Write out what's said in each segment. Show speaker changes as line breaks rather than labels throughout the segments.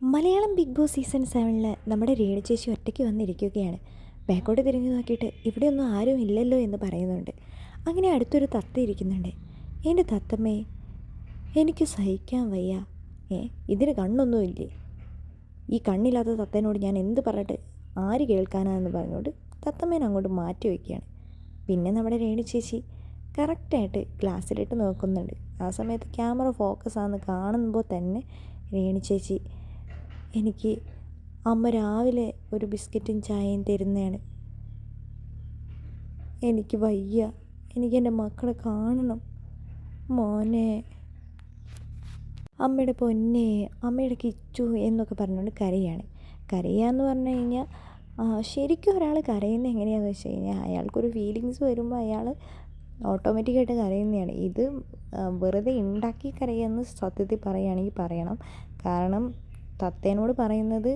Malayalam big boss season സെവനിൽ നമ്മുടെ രേണു ചേച്ചി ഒറ്റയ്ക്ക് വന്നിരിക്കുകയാണ്. ബാക്കോട്ട് തിരിഞ്ഞു നോക്കിയിട്ട് ഇവിടെയൊന്നും ആരും ഇല്ലല്ലോ എന്ന് പറയുന്നുണ്ട്. അങ്ങനെ അടുത്തൊരു തത്ത ഇരിക്കുന്നുണ്ട്. എന്റെ തത്തമ്മേ എനിക്ക് സഹിക്കാൻ വയ്യ. ഏ ഇതിന് കണ്ണൊന്നുമില്ലേ ഈ കണ്ണില്ലാത്ത തത്തേനോട് ഞാൻ എന്ത് പറഞ്ഞിട്ട് ആര് കേൾക്കാനാന്ന് പറഞ്ഞുകൊണ്ട് തത്തമ്മേനെ അങ്ങോട്ട് മാറ്റി വയ്ക്കുകയാണ് പിന്നെ നമ്മുടെ രേണു ചേച്ചി കറക്റ്റായിട്ട് ഗ്ലാസ്സിലിട്ട് നോക്കുന്നുണ്ട്. ആ സമയത്ത് ക്യാമറ ഫോക്കസ് ആണെന്ന് കാണുമ്പോൾ തന്നെ രേണു ചേച്ചി എനിക്ക് അമ്മ രാവിലെ ഒരു ബിസ്ക്കറ്റും ചായയും തരുന്നതാണ്. എനിക്ക് വയ്യ. എനിക്ക് എന്റെ മക്കളെ കാണണം. മോനെ. അമ്മയുടെ പൊന്നെ. അമ്മയുടെ കിച്ചു എന്നൊക്കെ പറഞ്ഞുകൊണ്ട് കരയാണ്. കരയാന്ന് പറഞ്ഞു കഴിഞ്ഞാൽ ശരിക്കും ഒരാൾ കരയുന്നത് എങ്ങനെയാണെന്ന് വെച്ച് കഴിഞ്ഞാൽ അയാൾക്കൊരു ഫീലിങ്സ് വരുമ്പോൾ അയാൾ ഓട്ടോമാറ്റിക്കായിട്ട് കരയുന്നതാണ്. ഇത് വെറുതെ ഉണ്ടാക്കി കരയെന്ന് സത്യത്തിൽ പറയുകയാണെങ്കിൽ പറയണം. കാരണം തത്തേനോട് പറയുന്നത്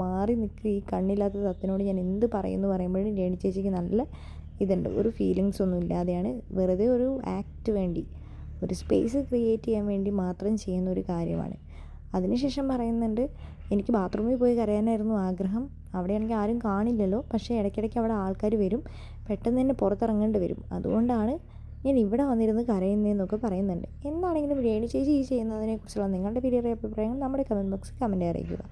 മാറി നിൽക്കുക ഈ കണ്ണില്ലാത്ത തത്തനോട് ഞാൻ എന്ത് പറയുമെന്ന് പറയുമ്പോഴും രേണി ചേച്ചിക്ക് നല്ല ഇതുണ്ട്. ഒരു ഫീലിങ്സ് ഒന്നും ഇല്ലാതെയാണ് വെറുതെ ഒരു ആക്ട് വേണ്ടി ഒരു സ്പേസ് ക്രിയേറ്റ് ചെയ്യാൻ വേണ്ടി മാത്രം ചെയ്യുന്ന ഒരു കാര്യമാണ്. അതിനുശേഷം പറയുന്നുണ്ട് എനിക്ക് ബാത്റൂമിൽ പോയി കരയാനായിരുന്നു ആഗ്രഹം. അവിടെയാണെങ്കിൽ ആരും കാണില്ലല്ലോ. പക്ഷേ ഇടയ്ക്കിടയ്ക്ക് അവിടെ ആൾക്കാർ വരും. പെട്ടെന്ന് തന്നെ പുറത്തിറങ്ങേണ്ടി വരും. അതുകൊണ്ടാണ് ഞാൻ ഇവിടെ വന്നിരുന്ന് കരയുന്നതെന്നൊക്കെ പറയുന്നുണ്ട്. എന്താണെങ്കിലും രേണു ചേച്ചി ഈ ചെയ്യുന്നതിനെക്കുറിച്ചുള്ള നിങ്ങളുടെ വിലയേറിയ അഭിപ്രായങ്ങൾ നമ്മുടെ കമന്റ് ബോക്സിൽ കമന്റ് അറിയിക്കുക.